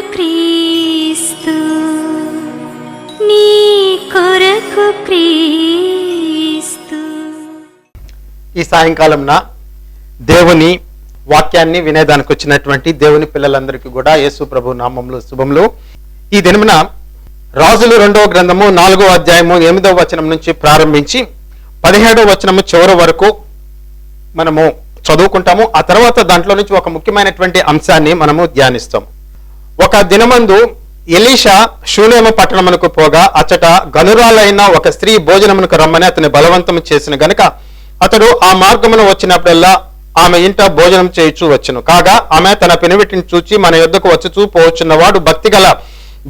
క్రీస్తు నీ కొరకు క్రీస్తు. ఈ సాయంకాలంన దేవుని వాక్యాన్ని వినేదానికి వచ్చినటువంటి దేవుని పిల్లలందరికీ కూడా యేసు ప్రభు నామంలో శుభములు. ఈ దినమున రాజులు రెండవ గ్రంథము నాలుగో అధ్యాయము ఎనిమిదవ వచనం నుంచి ప్రారంభించి పదిహేడవ వచనము చివరి వరకు మనము చదువుకుంటాము. ఆ తర్వాత దాంట్లో నుంచి ఒక ముఖ్యమైనటువంటి అంశాన్ని మనము ధ్యానిస్తాము. ఒక దినమందు ఎలీషా శూనేమ పట్టణమునకు పోగా అచ్చట గనురాలైన ఒక స్త్రీ భోజనమునకు రమ్మని అతని బలవంతం చేసిన గనుక అతడు ఆ మార్గమును వచ్చినప్పుడల్లా ఆమె ఇంట భోజనం చేయొచ్చు వచ్చును. కాగా ఆమె తన పెనువిటిని చూచి మన యుద్ధకు వచ్చుచూ పోవచ్చున్నవాడు భక్తిగల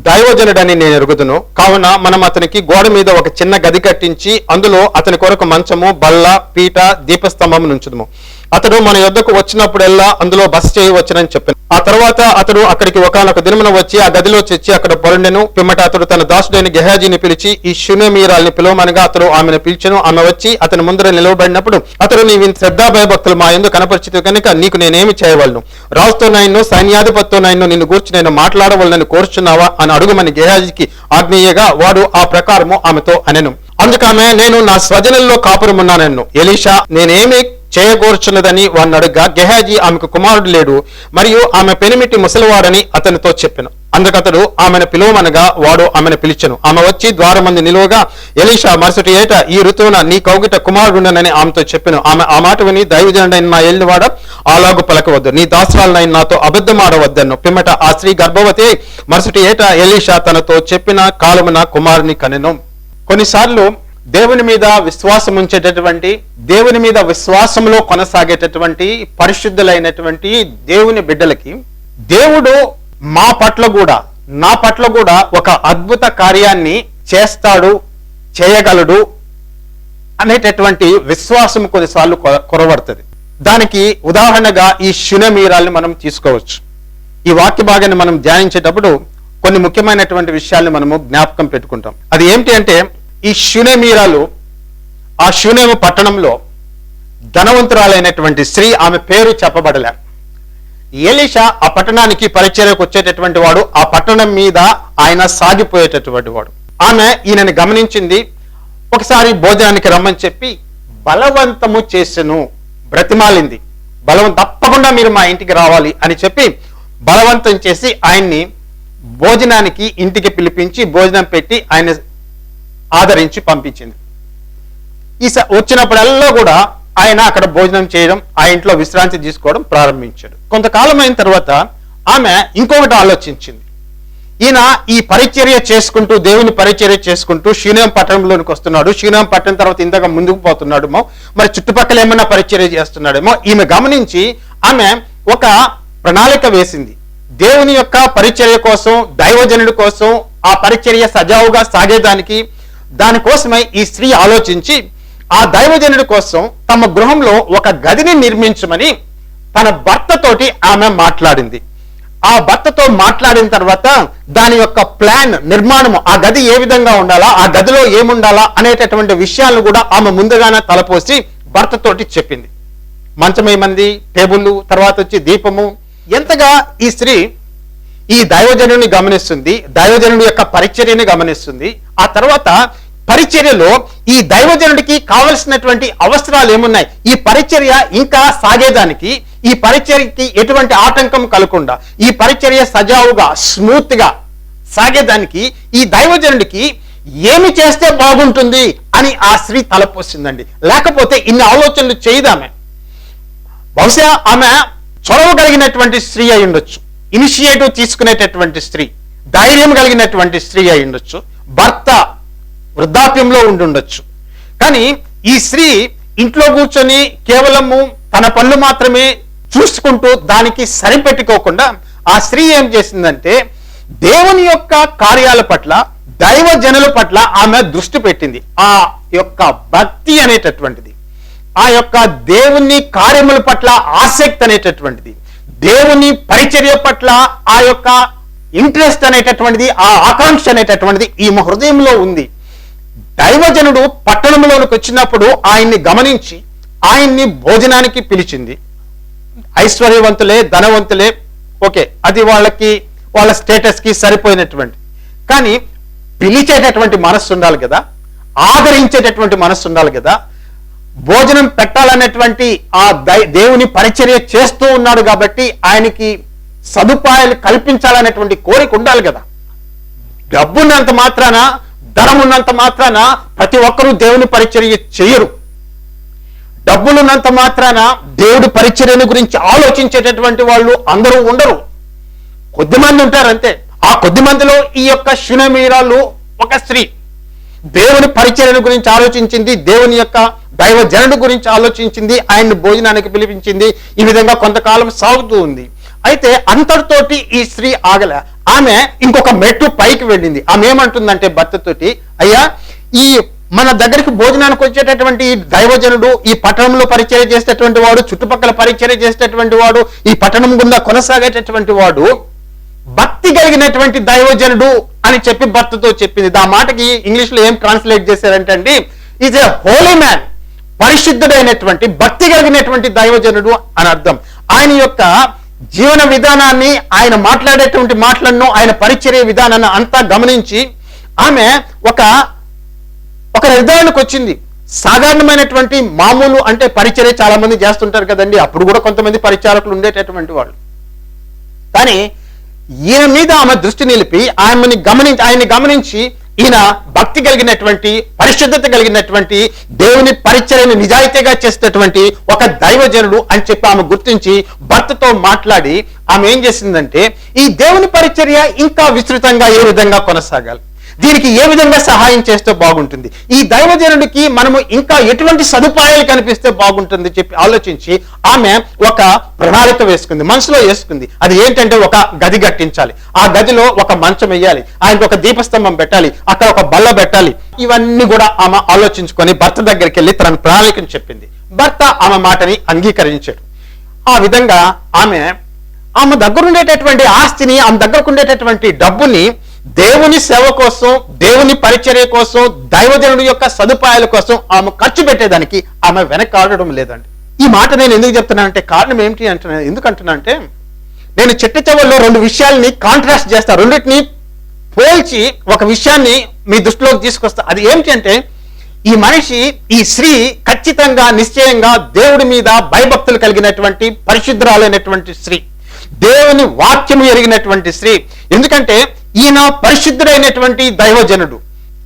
దైవజనుడని నేను ఎరుగుదును. కావున మనం అతనికి గోడ మీద ఒక చిన్న గది కట్టించి అందులో అతని కొరకు మంచము బల్ల పీట దీపస్తంభం నుంచుదుము. అతడు మన యొద్దకు వచ్చినప్పుడల్లా అందులో బస చేయవచ్చునని చెప్పాను. ఆ తర్వాత అతడు అక్కడికి ఒకనొక దినమున వచ్చి ఆ గదిలో తెచ్చి అక్కడ పొరండెను పిమ్మట అతడు తన దాసుడైన గెహాజీని పిలిచి ఈ శునమీరాల్ని పిలవమనగా అతడు ఆమెను పిలిచెను. ఆమె వచ్చి అతని ముందర నిలవబడినప్పుడు అతడు నీవి శ్రద్ధా భయభక్తులు మా ఎందు కనపరిచితే కనుక నీకు నేనేమి చేయవలను? రాజుతో నాయను సైన్యాధిపతితో నాయను నిన్ను గూర్చి నేను మాట్లాడవలనని కోరుచున్నావా? అని అడుగుమని గెహాజీకి ఆజ్ఞేయగా వాడు ఆ ప్రకారము ఆమెతో అనెను. అందుకమే నేను నా స్వజనుల్లో కాపురమున్నానన్ను. ఎలీషా నేనేమి చేయకూర్చున్నదని వాడిని అడుగ్గా గెహాజీ ఆమెకు కుమారుడు లేడు మరియు ఆమె పెనిమిటి ముసలివాడని అతనితో చెప్పాను. అందుకతడు ఆమెను పిలువమనగా వాడు ఆమెను పిలిచెను. ఆమె వచ్చి ద్వారమంది నిలువగా ఎలీషా మరుసటి ఏట ఈ ఋతువున నీ కౌగిట కుమారుడునని ఆమెతో చెప్పాను. ఆమె ఆ మాట విని దైవజనుడైన నా ఏలినవాడ అలాగు పలకవద్దు. నీ దాసరాలనైన నాతో అబద్ధం ఆడవద్దను పిమ్మట ఆ స్త్రీ గర్భవతి మరుసటి ఏట ఎలీషా తనతో చెప్పిన కాలమున కుమారుని కనెను. కొన్నిసార్లు దేవుని మీద విశ్వాసం ఉంచేటటువంటి దేవుని మీద విశ్వాసంలో కొనసాగేటటువంటి పరిశుద్ధులైనటువంటి దేవుని బిడ్డలకి దేవుడు మా పట్ల కూడా నా పట్ల కూడా ఒక అద్భుత కార్యాన్ని చేస్తాడు చేయగలడు అనేటటువంటి విశ్వాసం కొన్నిసార్లు కొ- కొరవడుతుంది. దానికి ఉదాహరణగా ఈ శునమీరాల్ని మనం తీసుకోవచ్చు. ఈ వాక్య భాగాన్ని మనం ధ్యానించేటప్పుడు కొన్ని ముఖ్యమైనటువంటి విషయాల్ని మనము జ్ఞాపకం పెట్టుకుంటాం. అది ఏమిటి అంటే ఈ శునమీరాలు ఆ శూనేమ పట్టణంలో ధనవంతురాలైనటువంటి స్త్రీ ఆమె పేరు చెప్పబడలే. ఏలిషా ఆ పట్టణానికి పరిచర్యకు వచ్చేటటువంటి వాడు ఆ పట్టణం మీద ఆయన సాగిపోయేటటువంటి వాడు. ఆమె ఈయనని గమనించింది ఒకసారి భోజనానికి రమ్మని చెప్పి బలవంతము చేసెను బ్రతిమాలింది. బలవం తప్పకుండా మీరు మా ఇంటికి రావాలి అని చెప్పి బలవంతం చేసి ఆయన్ని భోజనానికి ఇంటికి పిలిపించి భోజనం పెట్టి ఆయన ఆదరించి పంపించింది. ఈ స- వచ్చినప్పుడల్లా కూడా ఆయన అక్కడ భోజనం చేయడం ఆ ఇంట్లో విశ్రాంతి తీసుకోవడం ప్రారంభించాడు. కొంతకాలం అయిన తర్వాత ఆమె ఇంకొకటి ఆలోచించింది. ఈయన ఈ పరిచర్య చేసుకుంటూ దేవుని పరిచర్య చేసుకుంటూ శూన్యం పట్టణంలోనికి వస్తున్నాడు. శూన్యం పట్టణం తర్వాత ఇంతగా ముందుకు పోతున్నాడేమో. మరి చుట్టుపక్కల ఏమైనా పరిచర్య చేస్తున్నాడేమో. ఈమె గమనించి ఆమె ఒక ప్రణాళిక వేసింది. దేవుని యొక్క పరిచర్య కోసం దైవజనుడి కోసం ఆ పరిచర్య సజావుగా సాగేదానికి దానికోసమే ఈ స్త్రీ ఆలోచించి ఆ దైవజనుడి కోసం తమ గృహంలో ఒక గదిని నిర్మించమని తన భర్తతోటి ఆమె మాట్లాడింది. ఆ భర్తతో మాట్లాడిన తర్వాత దాని యొక్క ప్లాన్ నిర్మాణము ఆ గది ఏ విధంగా ఉండాలా ఆ గదిలో ఏముండాలా అనేటటువంటి విషయాలను కూడా ఆమె ముందుగానే తలపోసి భర్తతోటి చెప్పింది. మంచం మంది టేబుల్ తర్వాత వచ్చి దీపము. ఎంతగా ఈ స్త్రీ ఈ దైవజనుని గమనిస్తుంది దైవజనుడి యొక్క పరిచర్యని గమనిస్తుంది. ఆ తర్వాత పరిచర్యలో ఈ దైవజనుడికి కావలసినటువంటి అవసరాలు ఏమున్నాయి? ఈ పరిచర్య ఇంకా సాగేదానికి ఈ పరిచర్యకి ఎటువంటి ఆటంకం కలగకుండా ఈ పరిచర్య సజావుగా స్మూత్గా సాగేదానికి ఈ దైవజనుడికి ఏమి చేస్తే బాగుంటుంది అని ఆ స్త్రీ తలపోసిందండి. లేకపోతే ఇన్ని ఆలోచనలు చేయదామె. బహుశా ఆమె చొరవ కలిగినటువంటి స్త్రీ అయి ఉండొచ్చు. ఇనిషియేటివ్ తీసుకునేటటువంటి స్త్రీ ధైర్యం కలిగినటువంటి స్త్రీ అయి ఉండొచ్చు భర్త వృద్ధాప్యంలో ఉండుండొచ్చు కానీ ఈ స్త్రీ ఇంట్లో కూర్చొని కేవలము తన పనులు మాత్రమే చూసుకుంటూ దానికి సరిపెట్టుకోకుండా ఆ స్త్రీ ఏం చేసిందంటే దేవుని యొక్క కార్యాల పట్ల దైవ జనుల పట్ల ఆమె దృష్టి పెట్టింది. ఆ యొక్క భక్తి అనేటటువంటిది ఆ యొక్క దేవుని కార్యముల పట్ల ఆసక్తి అనేటటువంటిది. దేవుని పరిచర్య పట్ల ఆ యొక్క ఇంట్రెస్ట్ అనేటటువంటిది ఆ ఆకాంక్ష అనేటటువంటిది ఈ హృదయంలో ఉంది. దైవజనుడు పట్టణంలోనికి వచ్చినప్పుడు ఆయన్ని గమనించి ఆయన్ని భోజనానికి పిలిచింది. ఐశ్వర్యవంతులే ధనవంతులే ఓకే అది వాళ్ళకి వాళ్ళ స్టేటస్కి సరిపోయినటువంటి. కానీ పిలిచేటటువంటి మనస్సు ఉండాలి కదా ఆదరించేటటువంటి మనస్సు ఉండాలి కదా భోజనం పెట్టాలనేటువంటి ఆ దై- దేవుని పరిచర్య చేస్తూ ఉన్నాడు కాబట్టి ఆయనకి సదుపాయాలు కల్పించాలనేటువంటి కోరిక ఉండాలి కదా. డబ్బున్నంత మాత్రాన ధనం ఉన్నంత మాత్రాన ప్రతి ఒక్కరూ దేవుని పరిచర్య చేయరు. డబ్బులున్నంత మాత్రాన దేవుడి పరిచర్యను గురించి ఆలోచించేటటువంటి వాళ్ళు అందరూ ఉండరు. కొద్దిమంది ఉంటారు అంతే. ఆ కొద్ది మందిలో ఈ యొక్క శునమీరాలు ఒక స్త్రీ. దేవుని పరిచర్యను గురించి ఆలోచించింది దేవుని యొక్క దైవ జనుడు గురించి ఆలోచించింది ఆయన్ని భోజనానికి పిలిపించింది. ఈ విధంగా కొంతకాలం సాగుతూ ఉంది. అయితే అంతటితోటి ఈ స్త్రీ ఆగల. ఆమె ఇంకొక మెట్టు పైకి వెళ్ళింది. ఆమె ఏమంటుందంటే భర్తతోటి అయ్యా ఈ మన దగ్గరికి భోజనానికి వచ్చేటటువంటి ఈ దైవజనుడు ఈ పట్టణంలో పరిచయం చేసేటటువంటి వాడు చుట్టుపక్కల పరిచయం చేసేటటువంటి వాడు ఈ పట్టణం గుండా కొనసాగేటటువంటి వాడు భక్తి కలిగినటువంటి దైవజనుడు అని చెప్పి భర్తతో చెప్పింది. ఆ మాటకి ఇంగ్లీష్లో ఏం ట్రాన్స్లేట్ చేశారంటే అండి ఈజ్ ఎ హోలీ మ్యాన్ పరిశుద్ధుడైనటువంటి భక్తి కలిగినటువంటి దైవజనుడు అని అర్థం. ఆయన యొక్క జీవన విధానాన్ని ఆయన మాట్లాడేటువంటి మాటలను ఆయన పరిచర్య విధానాన్ని అంతా గమనించి ఆమె ఒక ఒక నిర్ధారణకు వచ్చింది. సాధారణమైనటువంటి మామూలు అంటే పరిచర్య చాలా మంది చేస్తుంటారు కదండి. అప్పుడు కూడా కొంతమంది పరిచారకులు ఉండేటటువంటి వాళ్ళు. కానీ ఈయన మీద ఆమె దృష్టి నిలిపి ఆమెని గమనించి ఆయన్ని గమనించి ఈయన భక్తి కలిగినటువంటి పరిశుద్ధత కలిగినటువంటి దేవుని పరిచయను నిజాయితీగా చేసినటువంటి ఒక దైవజనుడు అని చెప్పి ఆమె గుర్తించి భర్తతో మాట్లాడి ఆమె ఏం చేసిందంటే ఈ దేవుని పరిచర్య ఇంకా విస్తృతంగా ఏ విధంగా కొనసాగాలి? దీనికి ఏ విధంగా సహాయం చేస్తే బాగుంటుంది? ఈ దైవజనుడికి మనము ఇంకా ఎటువంటి సదుపాయాలు కనిపిస్తే బాగుంటుంది చెప్పి ఆలోచించి ఆమె ఒక ప్రణాళిక వేసుకుంది మనసులో వేసుకుంది. అది ఏంటంటే ఒక గది కట్టించాలి. ఆ గదిలో ఒక మంచం వేయాలి. ఆయనకు ఒక దీపస్తంభం పెట్టాలి. అక్కడ ఒక బల్ల పెట్టాలి. ఇవన్నీ కూడా ఆమె ఆలోచించుకొని భర్త దగ్గరికి వెళ్ళి తన ప్రణాళికను చెప్పింది. భర్త ఆమె మాటని అంగీకరించాడు. ఆ విధంగా ఆమె ఆమె దగ్గర ఉండేటటువంటి ఆస్తిని ఆమె దగ్గరకు ఉండేటటువంటి డబ్బుని దేవుని సేవ కోసం దేవుని పరిచర్య కోసం దైవజనుడి యొక్క సదుపాయాల కోసం ఆమె ఖర్చు పెట్టేదానికి ఆమె వెనకాడడం లేదండి. ఈ మాట నేను ఎందుకు చెప్తున్నానంటే కారణం ఏమిటి అంటున్నాను ఎందుకంటున్నానంటే నేను చిట్ట చివరిలో రెండు విషయాల్ని కాంట్రాస్ట్ చేస్తా రెండింటిని పోల్చి ఒక విషయాన్ని మీ దృష్టిలోకి తీసుకొస్తా. అది ఏమిటి అంటే ఈ మనిషి ఈ స్త్రీ ఖచ్చితంగా నిశ్చయంగా దేవుడి మీద భయభక్తులు కలిగినటువంటి పరిశుద్ధురాలైనటువంటి స్త్రీ. దేవుని వాక్యము ఎరిగినటువంటి స్త్రీ. ఎందుకంటే ఈయన పరిశుద్ధుడైనటువంటి దైవజనుడు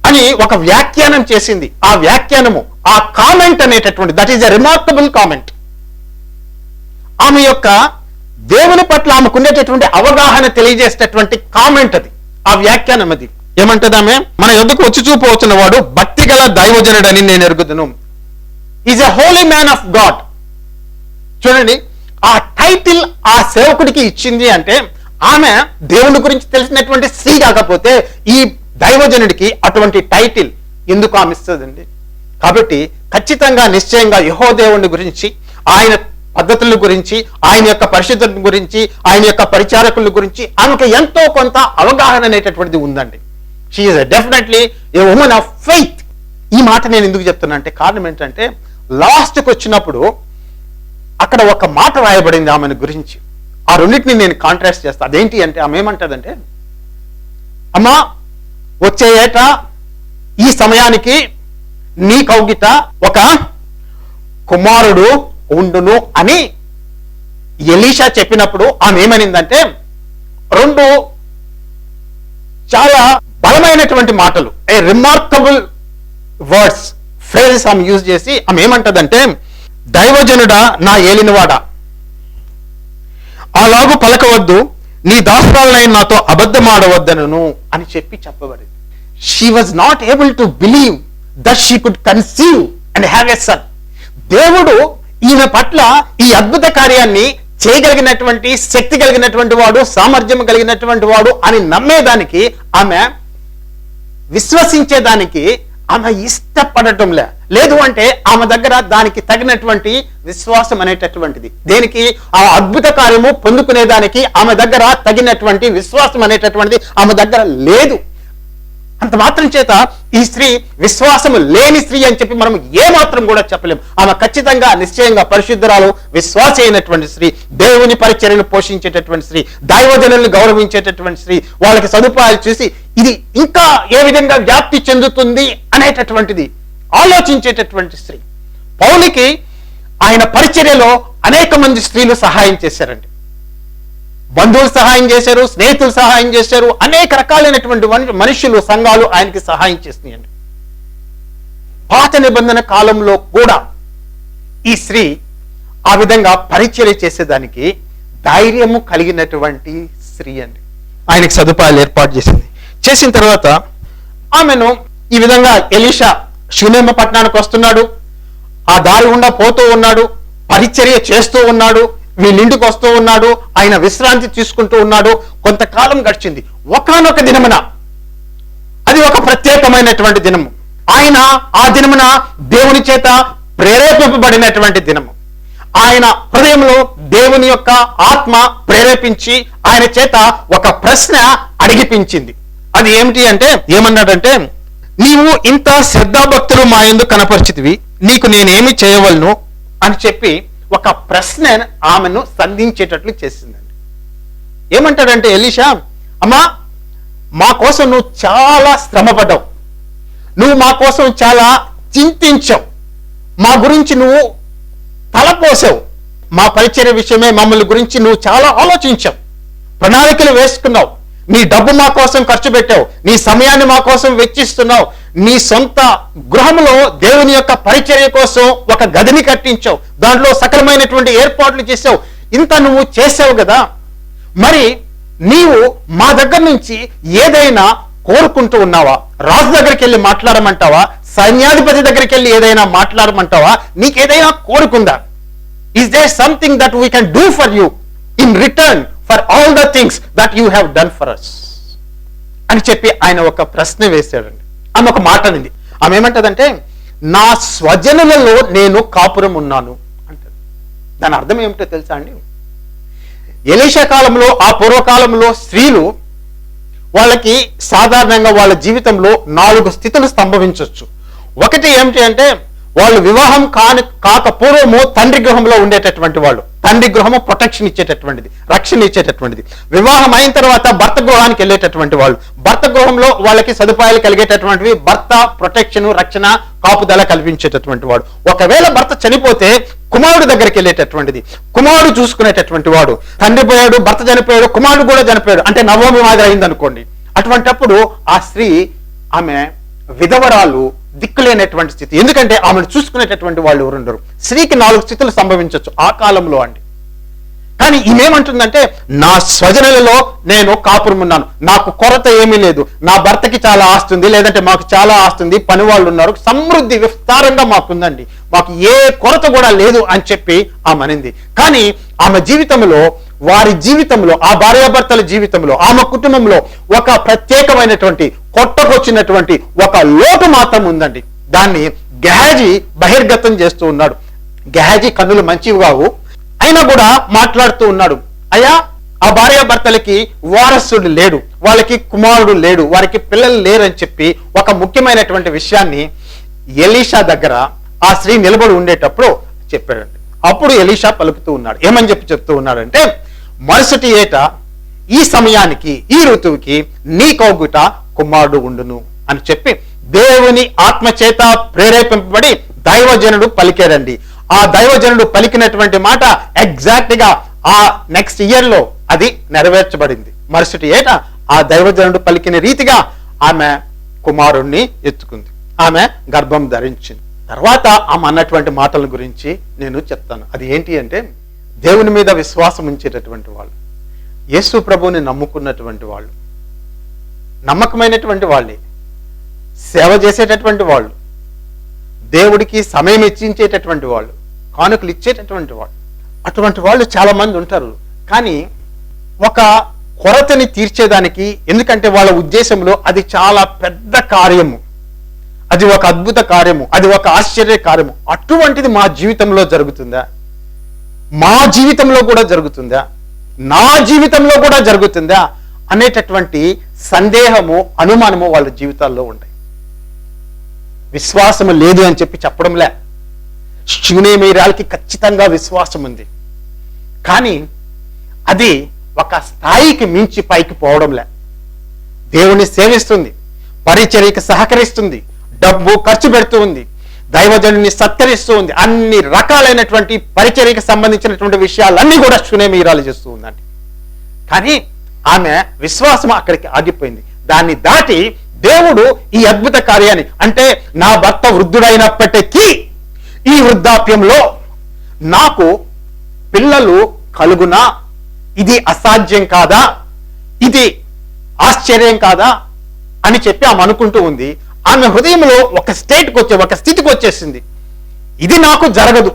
అని ఒక వ్యాఖ్యానం చేసింది. ఆ వ్యాఖ్యానము ఆ కామెంట్ అనేటటువంటి that is a remarkable comment ఆమె యొక్క దేవుని పట్ల ఆమెకు ఉండేటటువంటి అవగాహన తెలియజేసేటటువంటి కామెంట్ అది. ఆ వ్యాఖ్యానం అది. ఏమంటది ఆమె? మన ఎందుకు వచ్చి చూపు వచ్చిన వాడు భక్తి గల దైవజనుడని నేను ఎరుగుదును. Is a holy man of God చూడండి ఆ టైటిల్ ఆ సేవకుడికి ఇచ్చింది అంటే ఆమె దేవుని గురించి తెలిసినటువంటి స్త్రీ కాకపోతే ఈ దైవజనుడికి అటువంటి టైటిల్ ఎందుకు ఆమె ఇస్తుందండి? కాబట్టి ఖచ్చితంగా నిశ్చయంగా యహో దేవుని గురించి ఆయన పద్ధతుల గురించి ఆయన యొక్క పరిశుద్ధుల గురించి ఆయన యొక్క పరిచారకుల గురించి ఆమెకు ఎంతో కొంత అవగాహన అనేటటువంటిది ఉందండి. She definitely a woman of faith ఈ మాట నేను ఎందుకు చెప్తున్నా అంటే కారణం ఏంటంటే లాస్ట్కి వచ్చినప్పుడు అక్కడ ఒక మాట రాయబడింది ఆమెను గురించి. ఆ రెండింటిని నేను కాంట్రాస్ట్ చేస్తా. అదేంటి అంటే ఆమె ఏమంటదంటే అమ్మా వచ్చే ఏట ఈ సమయానికి నీ కౌగిట ఒక కుమారుడు ఉండును అని ఎలీషా చెప్పినప్పుడు ఆమె ఏమనిందంటే రెండు చాలా బలమైనటువంటి మాటలు ఏ రిమార్కబుల్ వర్డ్స్ ఫ్రేజెస్ ఆమె యూజ్ చేసి ఆమె ఏమంటదంటే దైవజనుడా నా ఏలినవాడా అలాగు పలకవద్దు నీ దాసరాలనైన నాతో అబద్ధమాడవద్దనను అని చెప్పి చెప్పబడింది. She was not able to believe that she could conceive and have a son దేవుడు ఈమె పట్ల ఈ అద్భుత కార్యాన్ని చేయగలిగినటువంటి శక్తి కలిగినటువంటి వాడు సామర్థ్యం కలిగినటువంటి వాడు అని నమ్మేదానికి ఆమె విశ్వసించేదానికి ఆమె ఇష్టపడటంలే. లేదు అంటే ఆమె దగ్గర దానికి తగినటువంటి విశ్వాసం అనేటటువంటిది. దేనికి? ఆ అద్భుత కార్యము పొందుకునేదానికి ఆమె దగ్గర తగినటువంటి విశ్వాసం అనేటటువంటిది ఆమె దగ్గర లేదు. అంత మాత్రం చేత ఈ స్త్రీ విశ్వాసము లేని స్త్రీ అని చెప్పి మనం ఏ మాత్రం కూడా చెప్పలేము ఆమె ఖచ్చితంగా నిశ్చయంగా పరిశుద్ధరాలు విశ్వాస అయినటువంటి స్త్రీ దేవుని పరిచర్యను పోషించేటటువంటి స్త్రీ దైవజనులను గౌరవించేటటువంటి స్త్రీ వాళ్ళకి సదుపాయాలు చూసి ఇది ఇంకా ఏ విధంగా వ్యాప్తి చెందుతుంది అనేటటువంటిది. ఆలోచించేటటువంటి స్త్రీ. పౌలికి ఆయన పరిచర్యలో అనేక మంది స్త్రీలు సహాయం చేశారండి. బంధువులు సహాయం చేశారు స్నేహితులు సహాయం చేశారు అనేక రకాలైనటువంటి మనుషులు సంఘాలు ఆయనకి సహాయం చేసినాయండి పాత నిబంధన కాలంలో కూడా ఈ స్త్రీ ఆ విధంగా పరిచర్య చేసేదానికి ధైర్యము కలిగినటువంటి స్త్రీ అండి. ఆయనకి సదుపాయాలు ఏర్పాటు చేసింది. చేసిన తర్వాత ఆమెను ఈ విధంగా ఎలీషా శూనేమ పట్టణానికి వస్తున్నాడు. ఆ దారి గుండా పోతూ ఉన్నాడు. పరిచర్య చేస్తూ ఉన్నాడు. వీళ్ళింటికి వస్తూ ఉన్నాడు. ఆయన విశ్రాంతి తీసుకుంటూ ఉన్నాడు. కొంతకాలం గడిచింది. ఒకనొక దినమున అది ఒక ప్రత్యేకమైనటువంటి దినము. ఆయన ఆ దినమున దేవుని చేత ప్రేరేపింపబడినటువంటి దినము. ఆయన హృదయంలో దేవుని యొక్క ఆత్మ ప్రేరేపించి ఆయన చేత ఒక ప్రశ్న అడిగిపించింది. అది ఏమిటి అంటే ఏమన్నాడంటే నీవు ఇంత శ్రద్ధాభక్తులు మా ఎందు కనపరిచితివి నీకు నేనేమి చేయవలను? అని చెప్పి ఒక ప్రశ్న ఆమెను సంధించేటట్లు చేసిందండి. ఏమంటాడంటే ఎలీషా అమ్మా మా కోసం నువ్వు చాలా శ్రమపడ్డావు. నువ్వు మా కోసం చాలా చింతించావు. మా గురించి నువ్వు తలపోసావు మా పరిచయ విషయమే మమ్మల్ని గురించి నువ్వు చాలా ఆలోచించావు. ప్రణాళికలు వేసుకున్నావు. నీ డబ్బు మా కోసం ఖర్చు పెట్టావు నీ సమయాన్ని మా కోసం వెచ్చిస్తున్నావు నీ సొంత గృహంలో దేవుని యొక్క పరిచర్య కోసం ఒక గదిని కట్టించావు దాంట్లో సకలమైనటువంటి ఏర్పాట్లు చేసావు ఇంత నువ్వు చేసావు కదా? మరి నీవు మా దగ్గర నుంచి ఏదైనా కోరుకుంటూ ఉన్నావా? రాజు దగ్గరికి వెళ్ళి మాట్లాడమంటావా? సైన్యాధిపతి దగ్గరికి వెళ్ళి ఏదైనా మాట్లాడమంటావా? నీకేదైనా కోరుకుందా? Is there something that we can do for you in return for all the things that you have done for us అని చెప్పి ఆయన ఒక ప్రశ్న వేశాడండి. ఆమె ఒక మాట అనింది. ఆమె ఏమంటదంటే నా స్వజనులలో నేను కాపురం ఉన్నాను అంటది. దాని అర్థం ఏమిటో తెలుసా అండి? ఎలీషా కాలంలో ఆ పూర్వకాలంలో స్త్రీలు వాళ్ళకి సాధారణంగా వాళ్ళ జీవితంలో నాలుగు స్థితులు స్తంభవించవచ్చు ఒకటి ఏమిటి అంటే వాళ్ళు వివాహం కాని కాక పూర్వము తండ్రి గృహంలో ఉండేటటువంటి వాళ్ళు. తండ్రి గృహము ప్రొటెక్షన్ ఇచ్చేటటువంటిది రక్షణ ఇచ్చేటటువంటిది. వివాహం అయిన తర్వాత భర్త గృహానికి వెళ్ళేటటువంటి వాళ్ళు భర్త గృహంలో వాళ్ళకి సదుపాయాలు కలిగేటటువంటివి భర్త ప్రొటెక్షన్ రక్షణ కాపుదల కల్పించేటటువంటి వాడు. ఒకవేళ భర్త చనిపోతే కుమారుడు దగ్గరికి వెళ్ళేటటువంటిది. కుమారుడు చూసుకునేటటువంటి వాడు తండ్రి పోయాడు భర్త చనిపోయాడు కుమారుడు కూడా చనిపోయాడు అంటే నవోమి మాదిరి అయింది అనుకోండి అటువంటప్పుడు ఆ స్త్రీ ఆమె విధవరాలు దిక్కులేనటువంటి స్థితి. ఎందుకంటే ఆమెను చూసుకునేటటువంటి వాళ్ళు ఎవరు ఉండరు స్త్రీకి నాలుగు స్థితులు సంభవించవచ్చు ఆ కాలంలో అండి. కానీ ఈమెమంటుందంటే నా స్వజనులలో నేను కాపురం ఉన్నాను నాకు కొరత ఏమీ లేదు. నా భర్తకి చాలా ఆస్తి ఉంది లేదంటే మాకు చాలా ఆస్తి ఉంది పని వాళ్ళు ఉన్నారు సమృద్ధి విస్తారంగా మాకుందండి. మాకు ఏ కొరత కూడా లేదు అని చెప్పి ఆమె అనింది. కానీ ఆమె జీవితంలో వారి జీవితంలో ఆ భార్యాభర్తల జీవితంలో ఆమె కుటుంబంలో ఒక ప్రత్యేకమైనటువంటి కొట్టకొచ్చినటువంటి ఒక లోటు మాత్రం ఉందండి. దాన్ని గెహాజీ బహిర్గతం చేస్తూ ఉన్నాడు. గెహాజీ కన్నులు మంచివి కావు. అయినా కూడా మాట్లాడుతూ ఉన్నాడు. అయ్యా ఆ భార్యాభర్తలకి వారసుడు లేడు. వాళ్ళకి కుమారుడు లేడు. వారికి పిల్లలు లేరని చెప్పి ఒక ముఖ్యమైనటువంటి విషయాన్ని ఎలీషా దగ్గర ఆ స్త్రీ నిలబడి ఉండేటప్పుడు చెప్పాడండి. అప్పుడు ఎలీషా పలుకుతూ ఉన్నాడు. ఏమని చెప్పి చెప్తూ ఉన్నాడంటే మరుసటి ఏట ఈ సమయానికి ఈ ఋతువుకి నీకోగుట కుమారుడు ఉండును అని చెప్పి దేవుని ఆత్మచేత ప్రేరేపింపబడి దైవజనుడు పలికాడండి. ఆ దైవజనుడు పలికినటువంటి మాట ఎగ్జాక్ట్గా ఆ నెక్స్ట్ ఇయర్లో అది నెరవేర్చబడింది. మరుసటి ఏట ఆ దైవజనుడు పలికిన రీతిగా ఆమె కుమారుణ్ణి ఎత్తుకుంది. ఆమె గర్భం ధరించింది. తర్వాత ఆమె అన్నటువంటి మాటల గురించి నేను చెప్తాను. అది ఏంటి అంటే దేవుని మీద విశ్వాసం ఉంచేటటువంటి వాళ్ళు యేసు ప్రభువుని నమ్ముకున్నటువంటి వాళ్ళు నమ్మకమైనటువంటి వాళ్ళే సేవ చేసేటటువంటి వాళ్ళు దేవుడికి సమయం ఇచ్చించేటటువంటి వాళ్ళు కానుకలు ఇచ్చేటటువంటి వాళ్ళు. అటువంటి వాళ్ళు చాలామంది ఉంటారు. కానీ ఒక కొరతని తీర్చేదానికి ఎందుకంటే వాళ్ళ ఉద్దేశంలో అది చాలా పెద్ద కార్యము. అది ఒక అద్భుత కార్యము. అది ఒక ఆశ్చర్య కార్యము. అటువంటిది మా జీవితంలో జరుగుతుందా? మా జీవితంలో కూడా జరుగుతుందా? నా జీవితంలో కూడా జరుగుతుందా? అనేటటువంటి సందేహము అనుమానము వాళ్ళ జీవితాల్లో ఉంటాయి. విశ్వాసము లేదు అని చెప్పి చెప్పడంలే. శివునేమీరాలకి ఖచ్చితంగా విశ్వాసం ఉంది. కానీ అది ఒక స్థాయికి మించి పైకి పోవడంలే. దేవుని సేవిస్తుంది పరిచర్యకి సహకరిస్తుంది డబ్బు ఖర్చు పెడుతూ ఉంది దైవజనుని సత్కరిస్తూ ఉంది. అన్ని రకాలైనటువంటి పరిచర్యకి సంబంధించినటువంటి విషయాలన్నీ కూడా శూన్యమీరాలు చేస్తూ ఉందండి. కానీ ఆమె విశ్వాసం అక్కడికి ఆగిపోయింది. దాన్ని దాటి దేవుడు ఈ అద్భుత కార్యాన్ని అంటే నా భర్త వృద్ధుడైనప్పటికీ ఈ వృద్ధాప్యంలో నాకు పిల్లలు కలుగునా? ఇది అసాధ్యం కాదా? ఇది ఆశ్చర్యం కాదా? అని చెప్పి ఆమె అనుకుంటూ ఉంది. ఆమె హృదయంలో ఒక స్టేట్కి వచ్చే ఒక స్థితికి వచ్చేసింది. ఇది నాకు జరగదు.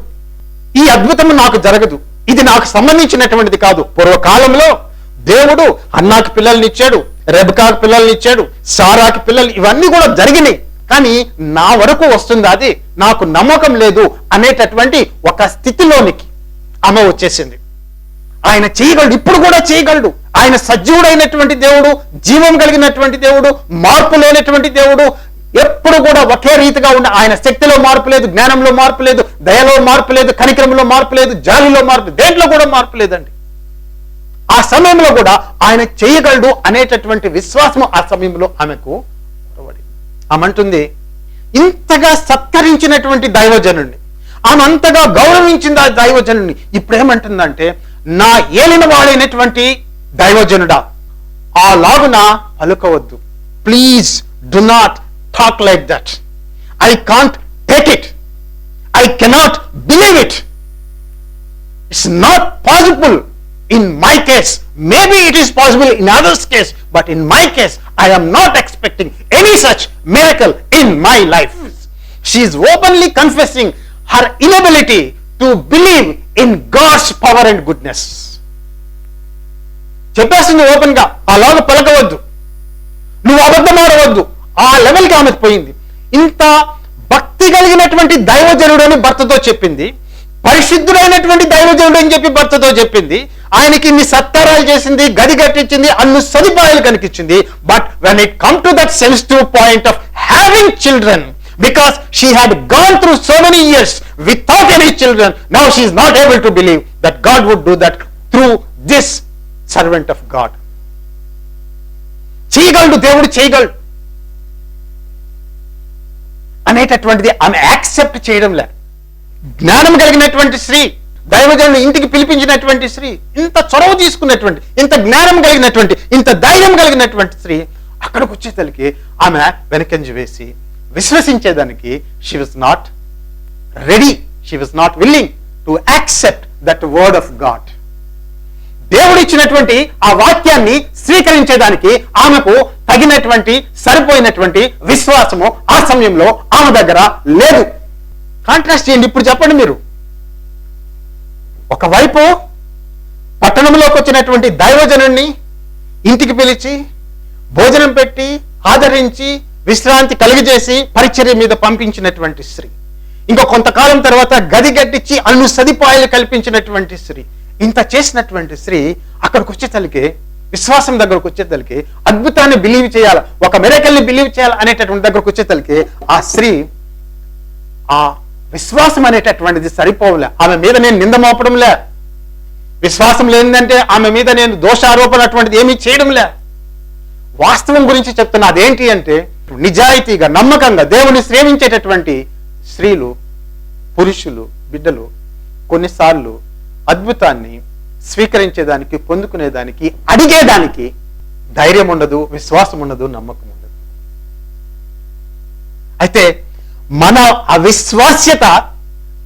ఈ అద్భుతం నాకు జరగదు. ఇది నాకు సంబంధించినటువంటిది కాదు. పూర్వకాలంలో దేవుడు అన్నాకి పిల్లల్ని ఇచ్చాడు రెబకాకి పిల్లల్ని ఇచ్చాడు సారాకి పిల్లలు ఇవన్నీ కూడా జరిగినాయి. కానీ నా వరకు వస్తుంది అది నాకు నమ్మకం లేదు అనేటటువంటి ఒక స్థితిలోనికి ఆమె వచ్చేసింది. ఆయన చేయగలడు ఇప్పుడు కూడా చేయగలడు. ఆయన సజీవుడైనటువంటి దేవుడు జీవం కలిగినటువంటి దేవుడు మార్పు లేనటువంటి దేవుడు ఎప్పుడు కూడా ఒకే రీతిగా ఉన్న ఆయన శక్తిలో మార్పు లేదు జ్ఞానంలో మార్పు లేదు దయలో మార్పు లేదు కనికరంలో మార్పు లేదు జాలిలో మార్పు దేంట్లో కూడా మార్పు లేదండి ఆ సమయంలో కూడా ఆయన చేయగలడు అనేటటువంటి విశ్వాసం ఆ సమయంలో ఆమెకు కొరవడింది. ఇంతగా సత్కరించినటువంటి దైవజనుడిని ఆమె అంతగా గౌరవించింది ఆ దైవజనుడిని ఇప్పుడు ఏమంటుందంటే నా ఏలిన వాడైనటువంటి దైవజనుడా ఆ లాగున పలుకవద్దు please do not talk like that i cant take it i cannot believe it It's not possible in my case. Maybe it is possible in others' case, but in my case, I am not expecting any such miracle in my life. She is openly confessing her inability to believe in God's power and goodness. చెప్పేస్తుంది ఓపెన్గా అలాగ పలకవద్దు నువ్వు అబద్ధం ఆడవద్దు ఆ లెవెల్కి ఆమె పోయింది. ఇంత భక్తి కలిగినటువంటి దైవజనుడు అని భర్తతో చెప్పింది. పరిశుద్ధుడైనటువంటి దైవజనుడు అని చెప్పి భర్తతో చెప్పింది. ఆయనకి ఇన్ని సత్కారాలు చేసింది గది కట్టించింది అన్ని సదుపాయాలు కనిపించింది. But when it come to that sensitive point of having children because she had gone through so many years without any children now she is not able to believe that God would do that through this servant of God చేయగలడు దేవుడు చేయగలడు. అనేటటువంటిది ఆమె accept చేయడం లే జ్ఞానం కలిగినటువంటి స్త్రీ దైవజనులు ఇంటికి పిలిపించినటువంటి స్త్రీ ఇంత చొరవ తీసుకున్నటువంటి ఇంత జ్ఞానం కలిగినటువంటి ఇంత ధైర్యం కలిగినటువంటి స్త్రీ అక్కడికి వచ్చేసరికి ఆమె వెనకంజి వేసి విశ్వసించేదానికి she was not ready she was not willing to accept that word of God దేవుడు ఇచ్చినటువంటి ఆ వాక్యాన్ని స్వీకరించేదానికి ఆమెకు తగినటువంటి సరిపోయినటువంటి విశ్వాసము ఆ సమయంలో ఆమె దగ్గర లేదు. కాంట్రాస్ట్ చేయండి ఇప్పుడు చెప్పండి మీరు. ఒకవైపు పట్టణంలోకి వచ్చినటువంటి దైవజనుణ్ణి ఇంటికి పిలిచి భోజనం పెట్టి ఆదరించి విశ్రాంతి కలిగజేసి పరిచర్య మీద పంపించినటువంటి స్త్రీ. ఇంకా కొంతకాలం తర్వాత గది గట్టించి అన్ని సదుపాయాలు కల్పించినటువంటి స్త్రీ. ఇంత చేసినటువంటి స్త్రీ అక్కడికి వచ్చేసరికి విశ్వాసం దగ్గరకు వచ్చేసరికి అద్భుతాన్ని బిలీవ్ చేయాలి ఒక మెరకల్ని బిలీవ్ చేయాలి అనేటటువంటి దగ్గరకు వచ్చేసరికి ఆ స్త్రీ ఆ విశ్వాసం అనేటటువంటిది సరిపోవులే. ఆమె మీద నేను నింద మోపడంలే. విశ్వాసం లేదంటే ఆమె మీద నేను దోషారోపణ అటువంటిది ఏమీ చేయడంలే. వాస్తవం గురించి చెప్తున్నా అదేంటి అంటే నిజాయితీగా నమ్మకంగా దేవుని శ్రేమించేటటువంటి స్త్రీలు పురుషులు బిడ్డలు కొన్నిసార్లు అద్భుతాన్ని స్వీకరించేదానికి పొందుకునేదానికి అడిగేదానికి ధైర్యం ఉండదు విశ్వాసం ఉండదు నమ్మకం ఉండదు. అయితే మన అవిశ్వాస్యత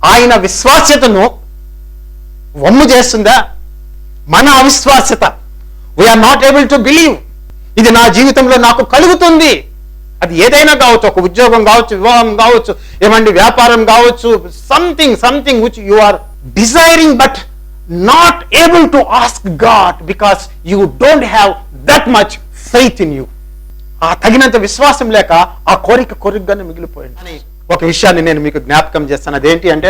ఆయన విశ్వాస్యతను వమ్ము చేస్తుందా? మన అవిశ్వాస్యత. We are not able to believe ఇది నా జీవితంలో నాకు కలుగుతుంది. అది ఏదైనా కావచ్చు ఒక ఉద్యోగం కావచ్చు వివాహం కావచ్చు ఏమండి వ్యాపారం కావచ్చు something something which you are desiring but not able to ask God because you don't have that much faith in you ఆ తగినంత విశ్వాసం లేక ఆ కోరిక కోరికగానే మిగిలిపోయింది. అని ఒక విషయాన్ని నేను మీకు జ్ఞాపకం చేస్తాను. అదేంటి అంటే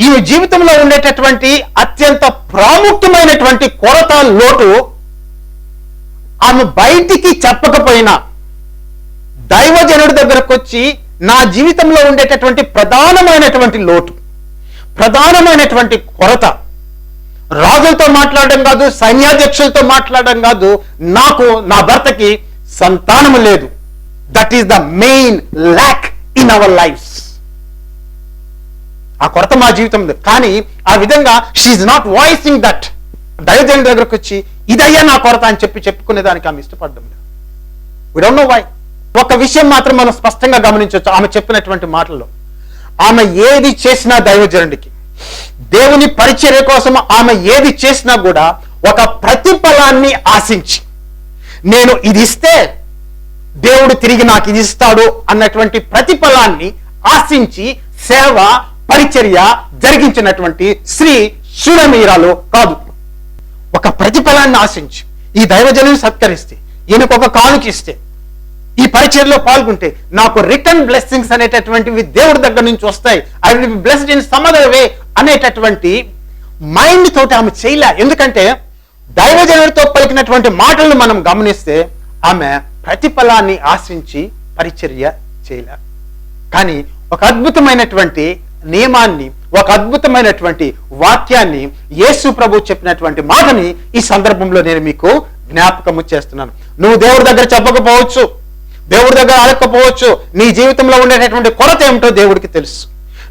ఈ జీవితంలో ఉండేటటువంటి అత్యంత ప్రాముఖ్యమైనటువంటి కొరత లోటు ఆమె ఆమె బయటికి చెప్పకపోయినా దైవజనుడి దగ్గరకు వచ్చి నా జీవితంలో ఉండేటటువంటి ప్రధానమైనటువంటి లోటు ప్రధానమైనటువంటి కొరత రాజులతో మాట్లాడడం కాదు సైన్యాధ్యక్షులతో మాట్లాడడం కాదు. నాకు నా భర్తకి సంతానం లేదు. That is the main lack in our lives ఆ కొరత మా జీవితం కానీ ఆ విధంగా షీఈ్ నాట్ వాయిసింగ్ దట్ దైవజనుడి దగ్గరకు వచ్చి ఇదయ్యా నా కొరత అని చెప్పి చెప్పుకునే దానికి ఆమె ఇష్టపడడం లేదు. వి డోంట్ నో వై ఒక విషయం మాత్రం మనం స్పష్టంగా గమనించవచ్చు ఆమె చెప్పినటువంటి మాటల్లో. ఆమె ఏది చేసినా దైవజనుడికి. దేవుని పరిచర్య కోసం ఆమె ఏది చేసినా కూడా ఒక ప్రతిఫలాన్ని ఆశించి నేను ఇది ఇస్తే దేవుడు తిరిగి నాకు ఇది ఇస్తాడు అన్నటువంటి ప్రతిఫలాన్ని ఆశించి సేవ పరిచర్య జరిగించినటువంటి శ్రీ సురమీరాలు కాదు. ఒక ప్రతిఫలాన్ని ఆశించి ఈ దైవజనుని సత్కరిస్తే ఈయనకు ఒక కానుక ఇస్తే ఈ పరిచయలో పాల్గొంటే నాకు రిటర్న్ బ్లెస్సింగ్స్ అనేటటువంటివి దేవుడి దగ్గర నుంచి వస్తాయి. I will be blessed in some other way అనేటటువంటి మైండ్ తోటి ఆమె చేయలే. ఎందుకంటే దైవజనుడితో పలికినటువంటి మాటలను మనం గమనిస్తే ఆమె ప్రతిఫలాన్ని ఆశించి పరిచర్య చేయలే. కానీ ఒక అద్భుతమైనటువంటి నియమాన్ని ఒక అద్భుతమైనటువంటి వాక్యాన్ని యేసు ప్రభు చెప్పినటువంటి మాటని ఈ సందర్భంలో నేను మీకు జ్ఞాపకము చేస్తున్నాను. నువ్వు దేవుడి దగ్గర చెప్పకపోవచ్చు దేవుడి దగ్గర అడగకపోవచ్చు నీ జీవితంలో ఉండేటటువంటి కొరత ఏమిటో దేవుడికి తెలుసు.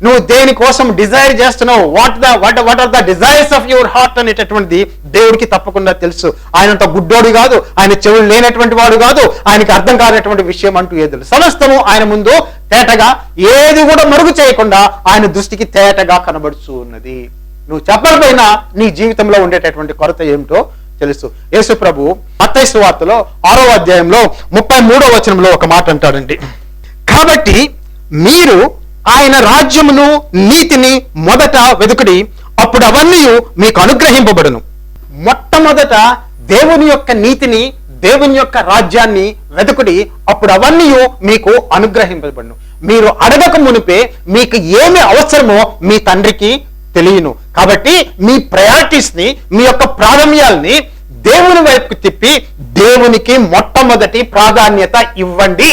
నువ్వు దేనికోసం డిజైర్ చేస్తున్నావు? What the what what are the desires of your heart అనేటటువంటిది దేవుడికి తప్పకుండా తెలుసు. ఆయనంత గుడ్డోడు కాదు ఆయన చెవులు లేనటువంటి వాడు కాదు ఆయనకి అర్థం కానటువంటి విషయం అంటూ ఏదో సమస్తము ఆయన ముందు తేటగా ఏది కూడా మరుగు చేయకుండా ఆయన దృష్టికి తేటగా కనబడుచు ఉన్నది. నువ్వు చెప్పకపోయినా నీ జీవితంలో ఉండేటటువంటి కొరత ఏమిటో తెలుసు. యేసు ప్రభు అత్తైసు వార్తలో ఆరో అధ్యాయంలో ముప్పై మూడో వచనంలో ఒక మాట అంటాడండి. కాబట్టి మీరు ఆయన రాజ్యమును నీతిని మొదట వెతుకుడి అప్పుడు అవన్నీ మీకు అనుగ్రహింపబడును. మొట్టమొదట దేవుని యొక్క నీతిని దేవుని యొక్క రాజ్యాన్ని వెతుకుడి అప్పుడు అవన్నీ మీకు అనుగ్రహింపబడును. మీరు అడగక మునిపే మీకు ఏమి అవసరమో మీ తండ్రికి తెలియను. కాబట్టి మీ ప్రయారిటీస్ని మీ యొక్క ప్రాధాన్యాల్ని దేవుని వైపుకు తిప్పి దేవునికి మొట్టమొదటి ప్రాధాన్యత ఇవ్వండి.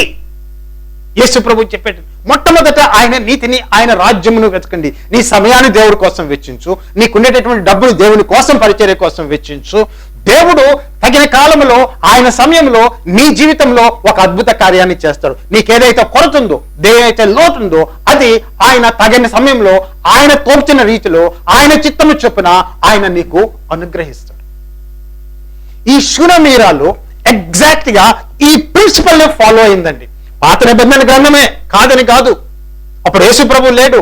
యేసు ప్రభు చెప్పేది మొట్టమొదట ఆయన నీతిని ఆయన రాజ్యమును వెతకండి. నీ సమయాన్ని దేవుడి కోసం వెచ్చించు. నీకుండేటటువంటి డబ్బును దేవుని కోసం పరిచర్య కోసం వెచ్చించు. దేవుడు తగిన కాలంలో ఆయన సమయంలో నీ జీవితంలో ఒక అద్భుత కార్యాన్ని చేస్తాడు. నీకేదైతే కొరత ఉందో దేవైతే లోటు ఉందో అది ఆయన తగిన సమయంలో ఆయన తోచిన రీతిలో ఆయన చిత్తము చొప్పున ఆయన నీకు అనుగ్రహిస్తాడు. ఈ శూనమీరాలు ఎగ్జాక్ట్గా ఈ ప్రిన్సిపల్ ఫాలో అయిందండి. పాత నిబంధన గ్రంథమే కాదని కాదు. అప్పుడు యేసు ప్రభు లేడు.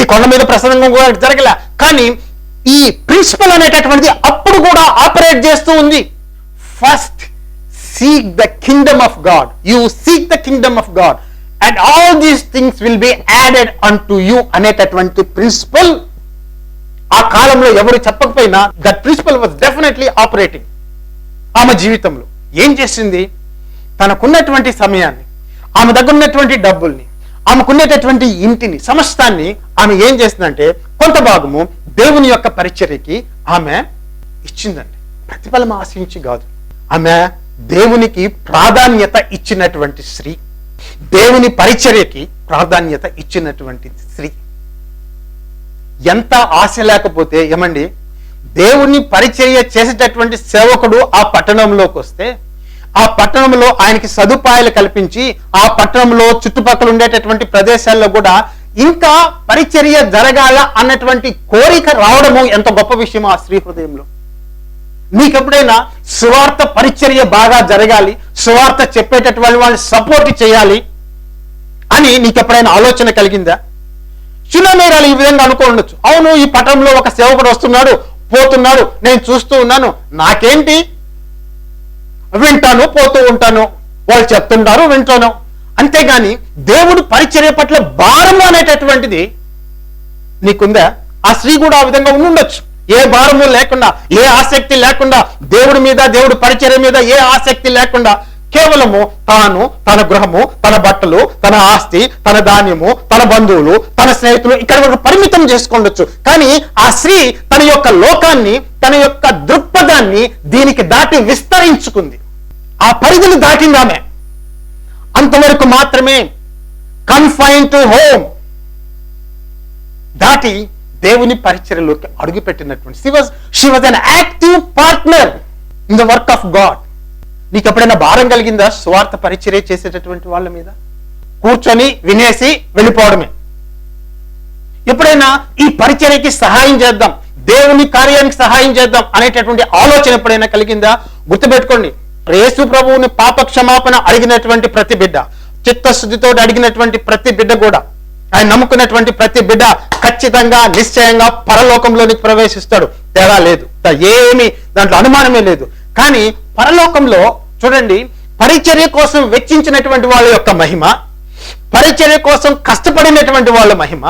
ఈ కొండ మీద ప్రసంగం కూడా జరగలే. కానీ ఈ ప్రిన్సిపల్ అనేటటువంటిది అప్పుడు కూడా ఆపరేట్ చేస్తూ ఉంది. First seek the kingdom of God you seek the kingdom of God and all these things will be added unto you అనేటటువంటి ప్రిన్సిపల్ ఆ కాలంలో ఎవరు చెప్పకపోయినా that principle was definitely operating ఆమె జీవితంలో ఏం చేసింది? తనకున్నటువంటి సమయాన్ని ఆమె దగ్గర ఉన్నటువంటి డబ్బుల్ని ఆమెకున్నటువంటి ఇంటిని సమస్తాన్ని ఆమె ఏం చేసిందంటే కొంత భాగము దేవుని యొక్క పరిచర్యకి ఆమె ఇచ్చిందండి. ప్రతిఫలం ఆశించి కాదు. ఆమె దేవునికి ప్రాధాన్యత ఇచ్చినటువంటి స్త్రీ. దేవుని పరిచర్యకి ప్రాధాన్యత ఇచ్చినటువంటి స్త్రీ. ఎంత ఆశ లేకపోతే ఏమండి? దేవుని పరిచర్య చేసేటటువంటి సేవకుడు ఆ పట్టణంలోకి వస్తే ఆ పట్టణంలో ఆయనకి సదుపాయాలు కల్పించి ఆ పట్టణంలో చుట్టుపక్కల ఉండేటటువంటి ప్రదేశాల్లో కూడా ఇంకా పరిచర్య జరగాల అన్నటువంటి కోరిక రావడము ఎంత గొప్ప విషయం ఆ స్త్రీ హృదయంలో. నీకెప్పుడైనా సువార్త పరిచర్య బాగా జరగాలి సువార్త చెప్పేటటువంటి వాళ్ళని సపోర్ట్ చేయాలి అని నీకెప్పుడైనా ఆలోచన కలిగిందా? చిన్నమేరాలు ఈ విధంగా అనుకోండొచ్చు అవును ఈ పట్టణంలో ఒక సేవకుడు వస్తున్నాడు పోతున్నాడు నేను చూస్తూ ఉన్నాను. నాకేంటి? వింటాను పోతూ ఉంటాను. వాళ్ళు చెప్తుంటారు వింటాను. అంతేగాని దేవుడు పరిచర్య పట్ల భారము అనేటటువంటిది నీకుందా? ఆ స్త్రీ కూడా ఆ విధంగా ఉండుండొచ్చు. ఏ భారము లేకుండా ఏ ఆసక్తి లేకుండా దేవుడి మీద దేవుడి పరిచర్య మీద ఏ ఆసక్తి లేకుండా కేవలము తాను తన గృహము తన బట్టలు తన ఆస్తి తన ధాన్యము తన బంధువులు తన స్నేహితులు ఇక్కడ వరకు పరిమితం చేసుకోండొచ్చు. కానీ ఆ స్త్రీ తన యొక్క లోకాన్ని తన యొక్క దృక్పథాన్ని దీనికి దాటి విస్తరించుకుంది. ఆ పరిధిని దాటింది ఆమె. అంతవరకు మాత్రమే కన్ఫైన్ టు హోమ్ దాటి దేవుని పరిచర్యలోకి అడుగుపెట్టినటువంటి she was she was an active partner in the work of God నీకు ఎప్పుడైనా భారం కలిగిందా? స్వార్థ పరిచర్య చేసేటటువంటి వాళ్ళ మీద? కూర్చొని వినేసి వెళ్ళిపోవడమే. ఎప్పుడైనా ఈ పరిచర్యకి సహాయం చేద్దాం. దేవుని కార్యానికి సహాయం చేద్దాం అనేటటువంటి ఆలోచన ఎప్పుడైనా కలిగిందా? గుర్తుపెట్టుకోండి. యేసు ప్రభువుని పాప క్షమాపణ అడిగినటువంటి ప్రతి బిడ్డ చిత్తశుద్ధితో అడిగినటువంటి ప్రతి బిడ్డ కూడా ఆయన నమ్ముకున్నటువంటి ప్రతి బిడ్డ ఖచ్చితంగా నిశ్చయంగా పరలోకంలోనికి ప్రవేశిస్తాడు. తేడా లేదు. ఏమి దాంట్లో అనుమానమే లేదు. కానీ పరలోకంలో చూడండి పరిచర్య కోసం వెచ్చించినటువంటి వాళ్ళ యొక్క మహిమ పరిచర్య కోసం కష్టపడినటువంటి వాళ్ళ మహిమ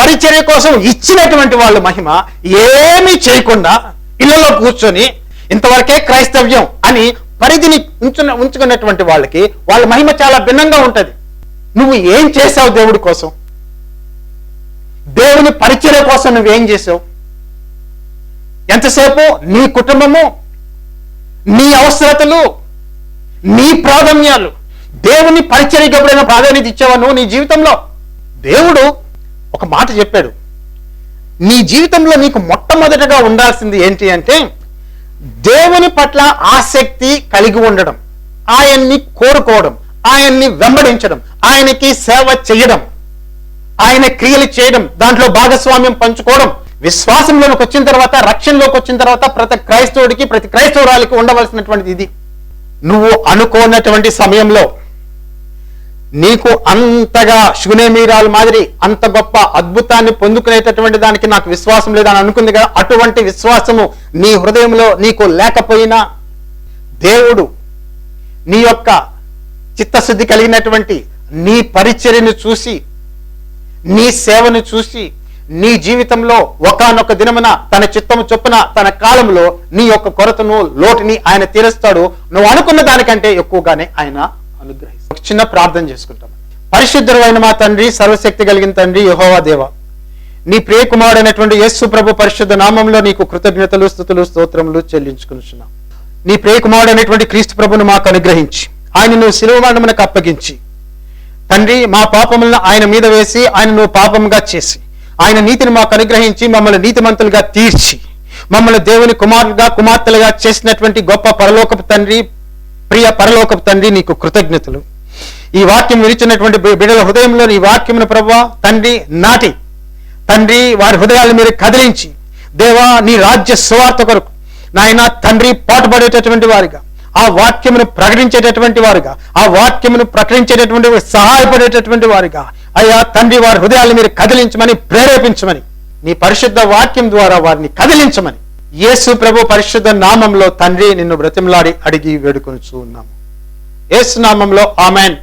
పరిచర్య కోసం ఇచ్చినటువంటి వాళ్ళ మహిమ ఏమీ చేయకుండా ఇళ్ళలో కూర్చొని ఇంతవరకే క్రైస్తవ్యం అని పరిధిని ఉంచున ఉంచుకున్నటువంటి వాళ్ళకి వాళ్ళ మహిమ చాలా భిన్నంగా ఉంటది. నువ్వు ఏం చేసావు దేవుడి కోసం? దేవుని పరిచర్య కోసం నువ్వేం చేసావు ఎంతసేపు నీ కుటుంబము నీ అవసరతలు నీ ప్రాధాన్యాలు దేవుని పరిచర్యకి ఎప్పుడైనా ప్రాధాన్యత ఇచ్చావా నువ్వు నీ జీవితంలో? దేవుడు ఒక మాట చెప్పాడు. నీ జీవితంలో నీకు మొట్టమొదటగా ఉండాల్సింది ఏంటి అంటే దేవుని పట్ల ఆసక్తి కలిగి ఉండడం ఆయన్ని కోరుకోవడం ఆయన్ని వెంబడించడం ఆయనకి సేవ చేయడం ఆయన క్రియలు చేయడం దాంట్లో భాగస్వామ్యం పంచుకోవడం విశ్వాసంలోకి వచ్చిన తర్వాత రక్షణలోకి వచ్చిన తర్వాత ప్రతి క్రైస్తవుడికి ప్రతి క్రైస్తవురాలికి ఉండవలసినటువంటిది ఇది. నువ్వు అనుకోనటువంటి సమయంలో నీకు అంతగా శునేమీరాల మాదిరి అంత గొప్ప అద్భుతాన్ని పొందుకునేటటువంటి దానికి నాకు విశ్వాసం లేదని అనుకుంది కదా అటువంటి విశ్వాసము నీ హృదయంలో నీకు లేకపోయినా దేవుడు నీ యొక్క చిత్తశుద్ధి కలిగినటువంటి నీ పరిచర్యను చూసి నీ సేవను చూసి నీ జీవితంలో ఒకానొక దినమున తన చిత్తము చొప్పున తన కాలంలో నీ యొక్క కొరతను లోటుని ఆయన తీరుస్తాడు. నువ్వు అనుకున్న దానికంటే ఎక్కువగానే ఆయన అనుగ్రహిస్తాం. చిన్న ప్రార్థన చేసుకుంటాం. పరిశుద్ధుడైన మా తండ్రి సర్వశక్తి కలిగిన తండ్రి యహోవా దేవ నీ ప్రియ కుమారుడైనటువంటి యేసు ప్రభు పరిశుద్ధ నామంలో నీకు కృతజ్ఞతలు స్థుతులు స్తోత్రములు చెల్లించుకున్నాం నీ ప్రియ కుమారుడైనటువంటి క్రీస్తు ప్రభును మాకు అనుగ్రహించి ఆయన నువ్వు శిలువ మరణమునకు అప్పగించి తండ్రి మా పాపములను ఆయన మీద వేసి ఆయన నువ్వు పాపంగా చేసి ఆయన నీతిని మాకు అనుగ్రహించి మమ్మల్ని నీతిమంతులుగా తీర్చి మమ్మల్ని దేవుని కుమారులుగా కుమార్తెలుగా చేసినటువంటి గొప్ప పరలోకపు తండ్రి ప్రియ పరలోకపు తండ్రి నీకు కృతజ్ఞతలు. ఈ వాక్యం విరిచినటువంటి బి- బిడ్డల హృదయంలో ఈ వాక్యమును ప్రభా తండ్రి నాటి. తండ్రి వారి హృదయాలను మీరు కదిలించి దేవా నీ రాజ్య సువార్త కొరకు నాయన తండ్రి పాటుపడేటటువంటి వారిగా ఆ వాక్యమును ప్రకటించేటటువంటి వారుగా ఆ వాక్యమును ప్రకటించేటటువంటి సహాయపడేటటువంటి వారిగా అయ్యా తండ్రి వారి హృదయాలను మీరు కదిలించమని ప్రేరేపించమని నీ పరిశుద్ధ వాక్యం ద్వారా వారిని కదిలించమని యేసు ప్రభు పరిశుద్ధ నామంలో తండ్రి నిన్ను బ్రతిమలాడి అడిగి వేడుకొనుచు ఉన్నాము. యేసు నామంలో ఆమెన్.